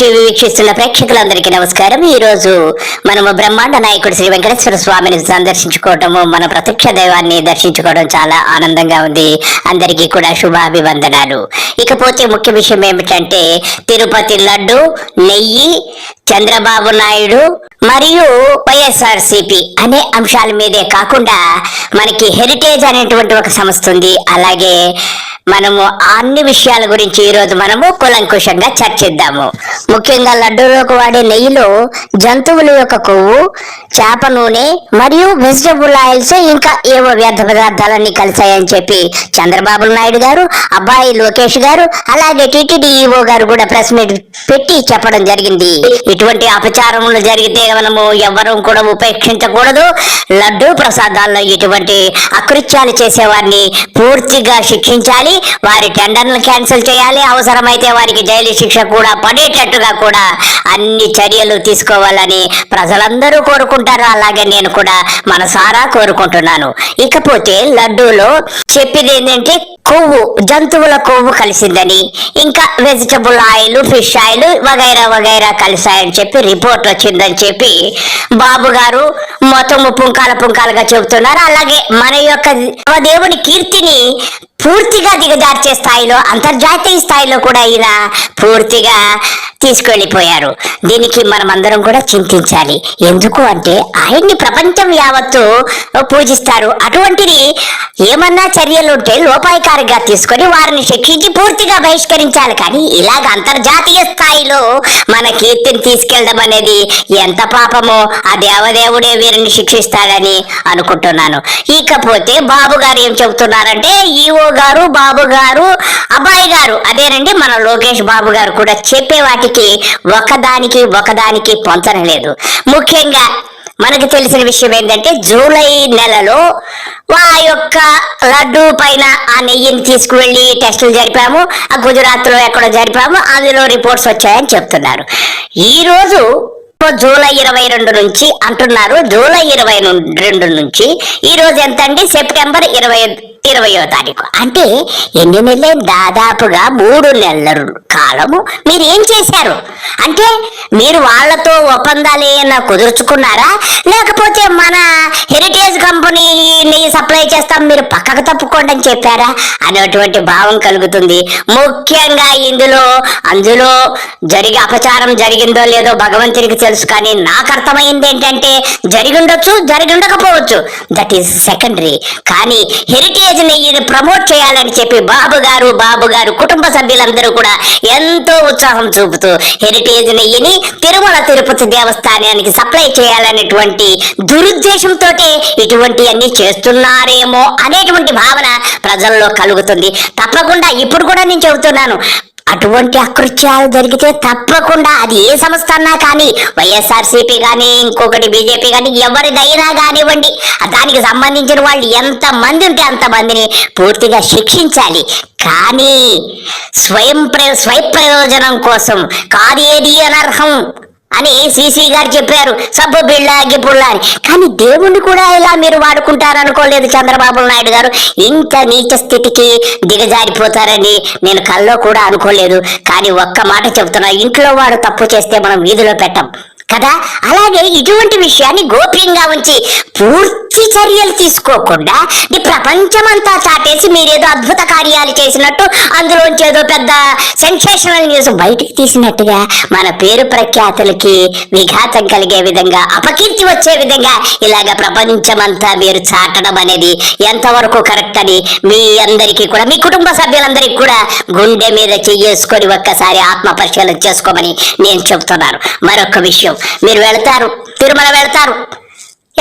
TV వీక్షిస్తున్న ప్రేక్షకులందరికీ నమస్కారం. ఈ రోజు మనము బ్రహ్మాండ నాయకుడు శ్రీ వెంకటేశ్వర స్వామిని సందర్శించుకోవటము మన ప్రత్యక్ష దైవాన్ని దర్శించుకోవడం చాలా ఆనందంగా ఉంది. అందరికీ కూడా శుభాభివందనాలు. ఇకపోతే ముఖ్య విషయం ఏమిటంటే తిరుపతి లడ్డు నెయ్యి చంద్రబాబు నాయుడు మరియు వైఎస్ఆర్సిపి అనే అంశాల మీదే కాకుండా మనకి హెరిటేజ్ అనేటువంటి ఒక సంస్థ ఉంది. అలాగే మనము అన్ని విషయాల గురించి ఈ రోజు మనము కులంకుశంగా చర్చిద్దాము. ముఖ్యంగా లడ్డూలోకి వాడే నెయ్యిలో జంతువుల యొక్క కొవ్వు చేప నూనె మరియు వెజిటబుల్ ఆయిల్స్ ఇంకా ఏవో వ్యర్థ పదార్థాలన్నీ కలిసాయని చెప్పి చంద్రబాబు నాయుడు గారు అబ్బాయి లోకేష్ గారు అలాగే టీటీడీ గారు కూడా ప్రెస్ మీట్ పెట్టి చెప్పడం జరిగింది. ఇటువంటి అపచారములు జరిగితే మనము ఎవరూ కూడా ఉపేక్షించకూడదు. లడ్డూ ప్రసాదాల్లో ఇటువంటి అకృత్యాలు చేసేవారిని పూర్తిగా శిక్షించాలి. వారి టెండర్లను క్యాన్సిల్ చేయాలి. అవసరమైతే వారికి జైలు శిక్ష కూడా పడేటట్టుగా కూడా అన్ని చర్యలు తీసుకోవాలని ప్రజలందరూ కోరుకుంటారు. అలాగే నేను కూడా మనసారా కోరుకుంటున్నాను. ఇకపోతే లడ్డూలో చెప్పేది ఏంటంటే కొవ్వు జంతువుల కొవ్వు కలిసిందని ఇంకా వెజిటబుల్ ఆయిల్ ఫిష్ ఆయిల్ వగైరా వగైరా కలిసాయని చెప్పి రిపోర్ట్ వచ్చిందని చెప్పి బాబు గారు మొత్తం పుంకాల పుంకాలుగా చెబుతున్నారు. అలాగే మన యొక్క దేవుని కీర్తిని పూర్తిగా దిగజార్చే స్థాయిలో అంతర్జాతీయ స్థాయిలో కూడా ఇలా పూర్తిగా తీసుకెళ్ళిపోయారు దీనికి మనం అందరం కూడా చింతించాలి. ఎందుకు అంటే ఆయన్ని ప్రపంచం యావత్తు పూజిస్తారు. అటువంటిది ఏమన్నా చర్యలు ఉంటే లోపాయకారిగా తీసుకొని వారిని శిక్షించి పూర్తిగా బహిష్కరించాలి. కానీ ఇలాగ అంతర్జాతీయ స్థాయిలో మన కీర్తిని తీసుకెళ్ళడం అనేది ఎంత పాపమో ఆ దేవదేవుడే వీరిని శిక్షిస్తాడని అనుకుంటున్నాను. ఇకపోతే బాబు గారు ఏం చెబుతున్నారంటే ఈఓ గారు బాబు గారు అబ్బాయి గారు అదేనండి మన లోకేష్ బాబు గారు కూడా చెప్పే వాటికి ఒకదానికి ఒకదానికి పొంతన లేదు. ముఖ్యంగా మనకు తెలిసిన విషయం ఏంటంటే జూలై నెలలో ఆ యొక్క లడ్డు పైన ఆ నెయ్యిని తీసుకువెళ్ళి టెస్టులు జరిపాము ఆ గుజరాత్లో ఎక్కడో జరిపాము అందులో రిపోర్ట్స్ వచ్చాయని చెప్తున్నారు. ఈ రోజు జూలై ఇరవై రెండు నుంచి అంటున్నారు జూలై ఇరవై రెండు నుంచి ఈ రోజు ఎంత అండి సెప్టెంబర్ ఇరవై ఇరవయో తారీఖు. అంటే ఎన్ని నెలలే? దాదాపుగా మూడు నెలలు. కాలము మీరు ఏం చేశారు? అంటే మీరు వాళ్ళతో ఒప్పందాలు ఏమైనా కుదుర్చుకున్నారా? లేకపోతే మన హెరిటేజ్ కంపెనీని సప్లై చేస్తాం మీరు పక్కకు తప్పుకోండి అని చెప్పారా? అనేటువంటి భావం కలుగుతుంది. ముఖ్యంగా ఇందులో అందులో జరిగి అపచారం జరిగిందో లేదో భగవంతునికి తెలుసు కానీ నాకు అర్థమైంది ఏంటంటే జరిగి ఉండొచ్చు జరిగి ఉండకపోవచ్చు దట్ ఈస్ సెకండరీ కానీ హెరిటేజ్ని ఇది ప్రమోట్ చేయాలని చెప్పి బాబు గారు బాబు గారు కుటుంబ సభ్యులందరూ కూడా ఎంతో ఉత్సాహం చూపుతూ హెరిటేజ్ నెయ్యిని తిరుమల తిరుపతి దేవస్థానానికి సప్లై చేయాలనేటువంటి దురుద్దేశంతో ఇటువంటి అన్ని చేస్తున్నారేమో అనేటువంటి భావన ప్రజల్లో కలుగుతుంది. తప్పకుండా ఇప్పుడు కూడా నేను చెబుతున్నాను. అటువంటి అకృత్యాలు జరిగితే తప్పకుండా అది ఏ సంస్థ అన్నా కానీ వైఎస్ఆర్సీపీ కానీ ఇంకొకటి బీజేపీ కానీ ఎవరిదైనా కానివ్వండి దానికి సంబంధించిన వాళ్ళు ఎంత మంది ఉంటే అంత మందిని పూర్తిగా శిక్షించాలి. కానీ స్వయం ప్ర స్వయ ప్రయోజనం కోసం కాదేది అనర్హం? అని సిసి గారు చెప్పారు. సబ్బు బిళ్ళ పుల్ల అని కానీ దేవుణ్ణి కూడా ఇలా మీరు వాడుకుంటారు అనుకోలేదు చంద్రబాబు నాయుడు గారు. ఇంత నీచ స్థితికి దిగజారిపోతారని నేను కల్లో కూడా అనుకోలేదు. కానీ ఒక్క మాట చెబుతున్నా ఇంట్లో వాడు తప్పు చేస్తే మనం వీధిలో పెట్టం. కదా? అలాగే ఇటువంటి విషయాన్ని గోప్యంగా ఉంచి పూర్తి చర్యలు తీసుకోకుండా ఈ ప్రపంచమంతా చాటేసి మీరేదో అద్భుత కార్యాలు చేసినట్టు అందులోంచి ఏదో పెద్ద సెన్సేషనల్ న్యూస్ బయటికి తీసినట్టుగా మన పేరు ప్రఖ్యాతులకి విఘాతం కలిగే విధంగా అపకీర్తి వచ్చే విధంగా ఇలాగ ప్రపంచమంతా మీరు చాటడం అనేది ఎంతవరకు కరెక్ట్ అని మీ అందరికీ కూడా మీ కుటుంబ సభ్యులందరికీ కూడా గుండె మీద చెయ్యేసుకొని ఒక్కసారి ఆత్మ పరిశీలన చేసుకోమని నేను చెబుతున్నాను. మరొక విషయం మీరు వెళ్తారు తిరుమల వెళ్తారు.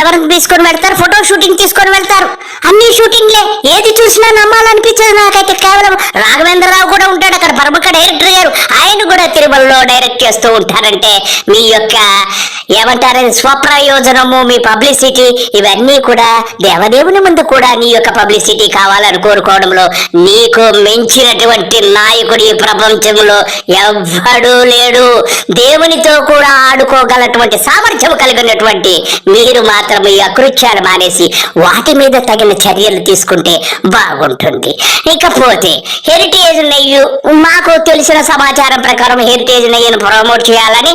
ఎవరిని తీసుకొని వెళ్తారు? ఫోటో షూటింగ్ తీసుకొని వెళ్తారు. అన్ని షూటింగ్లే ఏది చూసినా నమ్మాలనిపించదు నాకైతే కేవలం రాఘవేంద్రరావు కూడా ఉంటాడు. అక్కడ ప్రముఖ డైరెక్టర్ గారు. ఆయన కూడా తిరుమలలో డైరెక్ట్ చేస్తూ ఉంటారంటే మీ యొక్క ఏమంటారని స్వప్రయోజనము మీ పబ్లిసిటీ ఇవన్నీ కూడా దేవదేవుని ముందు కూడా నీ యొక్క పబ్లిసిటీ కావాలని కోరుకోవడంలో నీకు మించినటువంటి నాయకుడు ఈ ప్రపంచంలో ఎవ్వడూ లేడు. దేవునితో కూడా ఆడుకోగలటువంటి సామర్థ్యం కలిగినటువంటి మీరు మాత్రం మాత్రం ఈ అకృత్యాలు మానేసి వాటి మీద తగిన చర్యలు తీసుకుంటే బాగుంటుంది. ఇకపోతే హెరిటేజ్ నెయ్యి మాకు తెలిసిన సమాచారం ప్రకారం హెరిటేజ్ నెయ్యిని ప్రమోట్ చేయాలని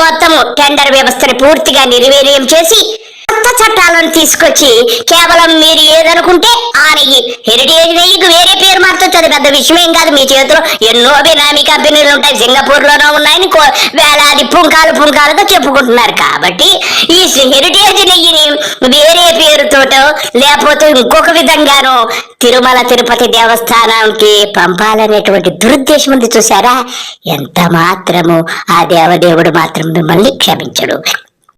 మొత్తం టెండర్ వ్యవస్థను పూర్తిగా నిర్వీర్యం చేసి కొత్త చట్టాలను తీసుకొచ్చి కేవలం మీరు ఏదనుకుంటే ఆ నెయ్యి హెరిటేజ్ నెయ్యికి వేరే పేరు మార్చొచ్చు అది పెద్ద విషయం ఏం కాదు. మీ చేతిలో ఎన్నో బినామీ కంపెనీలు ఉంటాయి. సింగపూర్ లోనో ఉన్నాయని కో- వేలాది పుంకాలు పుంకాలతో చెప్పుకుంటున్నారు. కాబట్టి ఈ హెరిటేజ్ నెయ్యిని వేరే పేరుతోటో లేకపోతే ఇంకొక విధంగానో తిరుమల తిరుపతి దేవస్థానానికి పంపాలనేటువంటి దురుద్దేశం ఉంది. చూసారా ఎంత మాత్రము ఆ దేవదేవుడు మాత్రం మిమ్మల్ని క్షమించడు.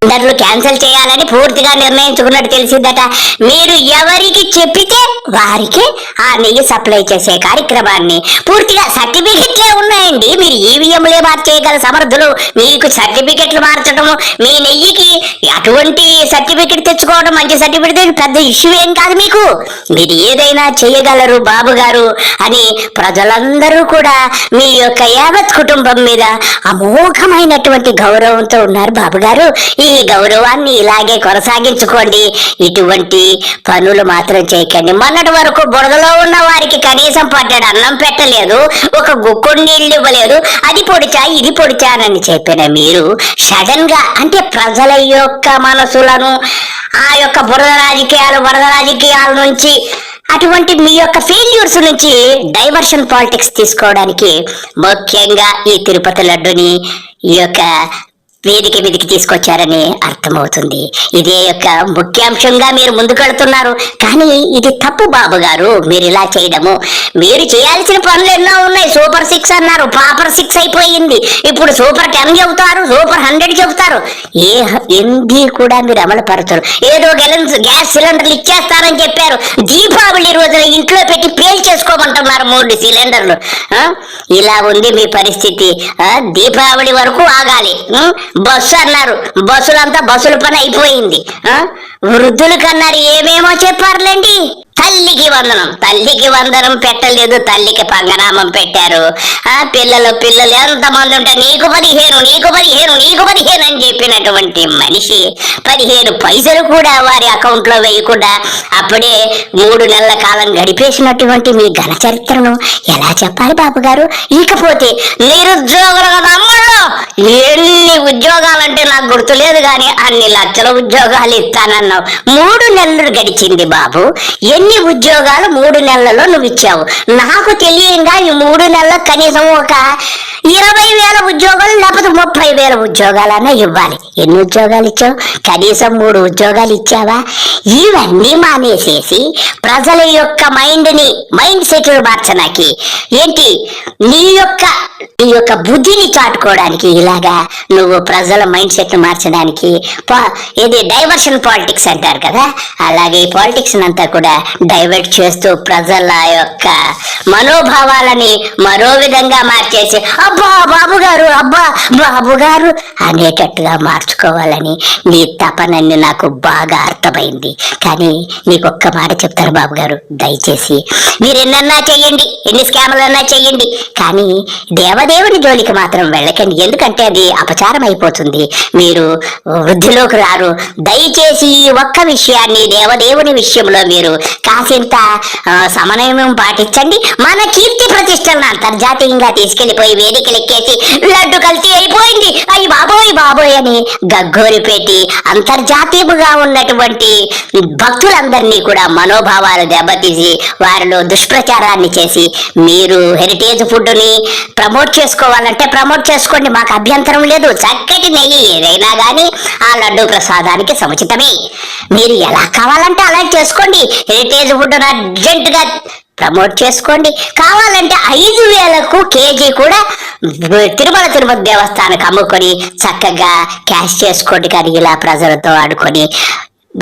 టెండర్లు క్యాన్సిల్ చేయాలని పూర్తిగా నిర్ణయించుకున్నట్టు తెలిసిందట. మీరు ఎవరికి చెప్పితే వారికి ఆ నెయ్యి సప్లై చేసే కార్యక్రమాన్ని పూర్తిగా సర్టిఫికెట్లే ఉన్నాయండి. మీరు ఈవీఎంలే మార్చేయగల సమర్థులు. మీకు సర్టిఫికెట్లు మార్చడము మీ నెయ్యికి అటువంటి సర్టిఫికెట్ తెచ్చుకోవడం మంచి సర్టిఫికెట్ పెద్ద ఇష్యూ ఏం కాదు మీకు. మీరు ఏదైనా చేయగలరు బాబు గారు అని ప్రజలందరూ కూడా మీ యొక్క యావత్ కుటుంబం మీద అమోఘమైనటువంటి గౌరవంతో ఉన్నారు బాబు గారు. ఈ గౌరవాన్ని ఇలాగే కొనసాగించుకోండి. ఇటువంటి పనులు మాత్రం చేయకండి. మొన్నటి వరకు బురదలో ఉన్న వారికి కనీసం పడ్డాడు అన్నం పెట్టలేదు ఒక గుక్కుడు నీళ్ళు ఇవ్వలేదు అది పొడిచా ఇది పొడిచానని చెప్పిన మీరు సడన్గా అంటే ప్రజల యొక్క మనసులను ఆ యొక్క బురద రాజకీయాలు వరద రాజకీయాల నుంచి అటువంటి మీ యొక్క ఫెయిల్యూర్స్ నుంచి డైవర్షన్ పాలిటిక్స్ తీసుకోవడానికి ముఖ్యంగా ఈ తిరుపతి లడ్డుని ఈ యొక్క వేదిక మీదకి తీసుకొచ్చారని అర్థమవుతుంది. ఇదే యొక్క ముఖ్యాంశంగా మీరు ముందుకెళ్తున్నారు. కానీ ఇది తప్పు బాబు గారు. మీరు ఇలా చేయడము. మీరు చేయాల్సిన పనులు ఎన్నో ఉన్నాయి. సూపర్ సిక్స్ అన్నారు. పాపర్ సిక్స్ అయిపోయింది. ఇప్పుడు సూపర్ టెన్ చెబుతారు. సూపర్ హండ్రెడ్ చెబుతారు. ఏ ఎంది కూడా మీరు అమలు పరుతారు ఏదో గెలన్స్ గ్యాస్ సిలిండర్లు ఇచ్చేస్తారని చెప్పారు. దీపావళి రోజున ఇంట్లో పెట్టి పేల్ చేసుకోమంటున్నారు మూడు సిలిండర్లు. ఇలా ఉంది మీ పరిస్థితి. దీపావళి వరకు ఆగాలి. బస్సు అన్నారు. బస్సులంతా బస్సుల పని అయిపోయింది. ఆ? వృద్ధులు కన్నారు. ఏమేమో చెప్పారులేండి? తల్లికి వందనం. తల్లికి వందనం పెట్టలేదు తల్లికి పంగనామం పెట్టారు. ఆ పిల్లలు పిల్లలు ఎంతమంది ఉంటే నీకు పదిహేను నీకు పదిహేను నీకు పదిహేను అని చెప్పినటువంటి మనిషి పదిహేను పైసలు కూడా వారి అకౌంట్లో వేయకుండా అప్పుడే మూడు నెలల కాలం గడిపేసినటువంటి మీ ఘన చరిత్రను ఎలా చెప్పాలి బాబు గారు? ఇకపోతే నిరుద్యోగులు కదా ఎన్ని ఉద్యోగాలంటే నాకు గుర్తులేదు కానీ అన్ని లక్షల ఉద్యోగాలు ఇస్తానన్నావు. మూడు నెలలు గడిచింది బాబు. ఎన్ని ఉద్యోగాలు మూడు నెలలలో నువ్వు ఇచ్చావు. నాకు తెలియంగా ఈ మూడు నెలలకు కనీసం ఒక ఇరవై వేల ఉద్యోగాలు ముప్పై వేల ఉద్యోగాలనే ఇవ్వాలి. ఎన్ని ఉద్యోగాలు ఇచ్చావు? కనీసం మూడు ఉద్యోగాలు ఇచ్చావా? ఇవన్నీ మానేసేసి ప్రజల యొక్క మైండ్ని మైండ్ సెట్ మార్చడానికి ఏంటి? నీ యొక్క నీ యొక్క బుద్ధిని చాటుకోవడానికి ఇలాగా నువ్వు ప్రజల మైండ్ సెట్ మార్చడానికి పా- ఇది డైవర్షన్ పాలిటిక్స్ అంటారు కదా? అలాగే ఈ పాలిటిక్స్ అంతా కూడా డైవర్ట్ చేస్తూ ప్రజల యొక్క మనోభావాలని మరో విధంగా మార్చేసి అబ్బా బాబు గారు అబ్బా బాబు గారు అనేటట్టుగా మార్చుకోవాలని నీ తపనని నాకు బాగా అర్థమైంది. కానీ నీకు ఒక్క మాట చెప్తారు బాబు గారు దయచేసి. మీరు ఎన్నన్నా చెయ్యండి ఎన్ని స్కాములన్నా చెయ్యండి. కానీ దేవదేవుని జోలికి మాత్రం వెళ్ళకండి. ఎందుకంటే అది అపచారం అయిపోతుంది మీరు వృద్ధిలోకి రారు. దయచేసి ఒక్క విషయాన్ని దేవదేవుని విషయంలో మీరు కాసింత సమన్వయం పాటించండి. మన కీర్తి ప్రతిష్టలను అంతర్జాతీయంగా తీసుకెళ్ళిపోయి వేదికలు ఎక్కేసి లడ్డు కల్తీ అయిపోయింది. అయ్యి బాబోయ్ బాబోయ్ అని గగ్గోలు పెట్టి అంతర్జాతీయముగా ఉన్నటువంటి భక్తులందరినీ కూడా మనోభావాలు దెబ్బతీసి వారిలో దుష్ప్రచారాన్ని చేసి మీరు హెరిటేజ్ ఫుడ్ని ప్రమోట్ చేసుకోవాలంటే ప్రమోట్ చేసుకోండి. మాకు అభ్యంతరం లేదు. చక్కటి నెయ్యి ఏదైనా కానీ ఆ లడ్డు ప్రసాదానికి సముచితమే. మీరు ఎలా కావాలంటే అలా చేసుకోండి. హెరిటేజ్ ఫుడ్ అర్జెంటుగా ప్రమోట్ చేసుకోండి. కావాలంటే ఐదు వేలకు కేజీ కూడా తిరుమల తిరుపతి దేవస్థానం అమ్ముకొని చక్కగా క్యాష్ చేసుకోండి కానీ ఇలా ప్రజలతో ఆడుకొని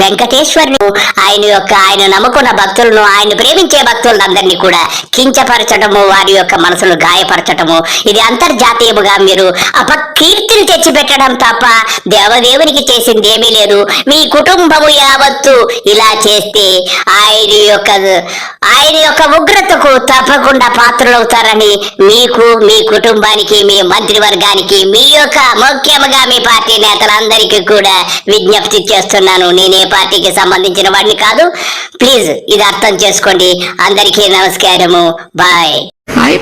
వెంకటేశ్వరుని ఆయన యొక్క ఆయన నమ్ముకున్న భక్తులను ఆయన ప్రేమించే భక్తులందరినీ కూడా కించపరచడము వారి యొక్క మనసులు గాయపరచటము ఇది అంతర్జాతీయముగా మీరు అపకీర్తిని తెచ్చిపెట్టడం తప్ప దేవదేవునికి చేసింది ఏమీ లేదు. మీ కుటుంబము యావత్తు ఇలా చేస్తే ఆయన యొక్క ఆయన యొక్క ఉగ్రతకు తప్పకుండా పాత్రలవుతారని మీకు మీ కుటుంబానికి మీ మంత్రివర్గానికి మీ యొక్క ముఖ్యముగా మీ పార్టీ నేతలందరికీ కూడా విజ్ఞప్తి చేస్తున్నాను. నేనే పార్టీకి సంబంధించిన వాడిని కాదు. ప్లీజ్ ఇది అర్థం చేసుకోండి. అందరికీ నమస్కారము. బాయ్. బాయ్